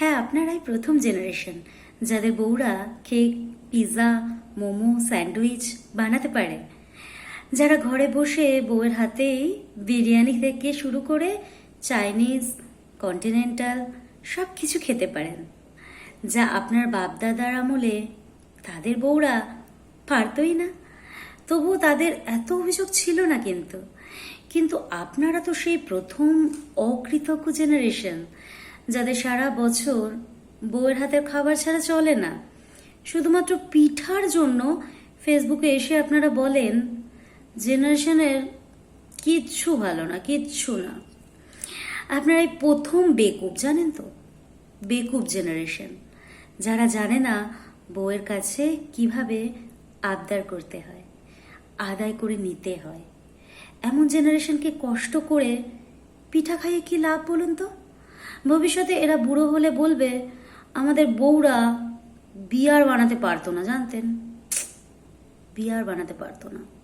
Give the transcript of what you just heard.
হ্যাঁ আপনারাই প্রথম জেনারেশন যাদের বউরা কেক পিৎজা মোমো, স্যান্ডউইচ বানাতে পারে। যারা ঘরে বসে বউয়ের হাতেই বিরিয়ানি থেকে শুরু করে চাইনিজ কন্টিনেন্টাল সব কিছু খেতে পারেন। যা আপনার বাপদাদার আমলে তাদের বউরা পারতই না। তবুও তাদের এত অভিযোগ ছিল না কিন্তু। কিন্তু আপনারা তো সেই প্রথম অকৃতজ্ঞ জেনারেশন যাদের সারা বছর বউয়ের হাতের খাবার ছাড়া চলে না। শুধুমাত্র পিঠার জন্য ফেসবুকে এসে আপনারা বলেন, জেনারেশনের কিচ্ছু ভালো না, কিচ্ছু না। আপনারা এই প্রথম বেকুব, জানেন তো? বেকুব জেনারেশন। যারা জানে না বউয়ের কাছে কীভাবে আবদার করতে হয়, আদায় করে নিতে হয়। এমন জেনারেশনকে কষ্ট করে পিঠা খাইয়ে কি লাভ বলুন তো? ভবিষ্যতে এরা বুড়ো হলে বলবে, আমাদের বউরা বিয়ার বানাতে পারতো না। জানতেন? বিয়ার বানাতে পারতো না।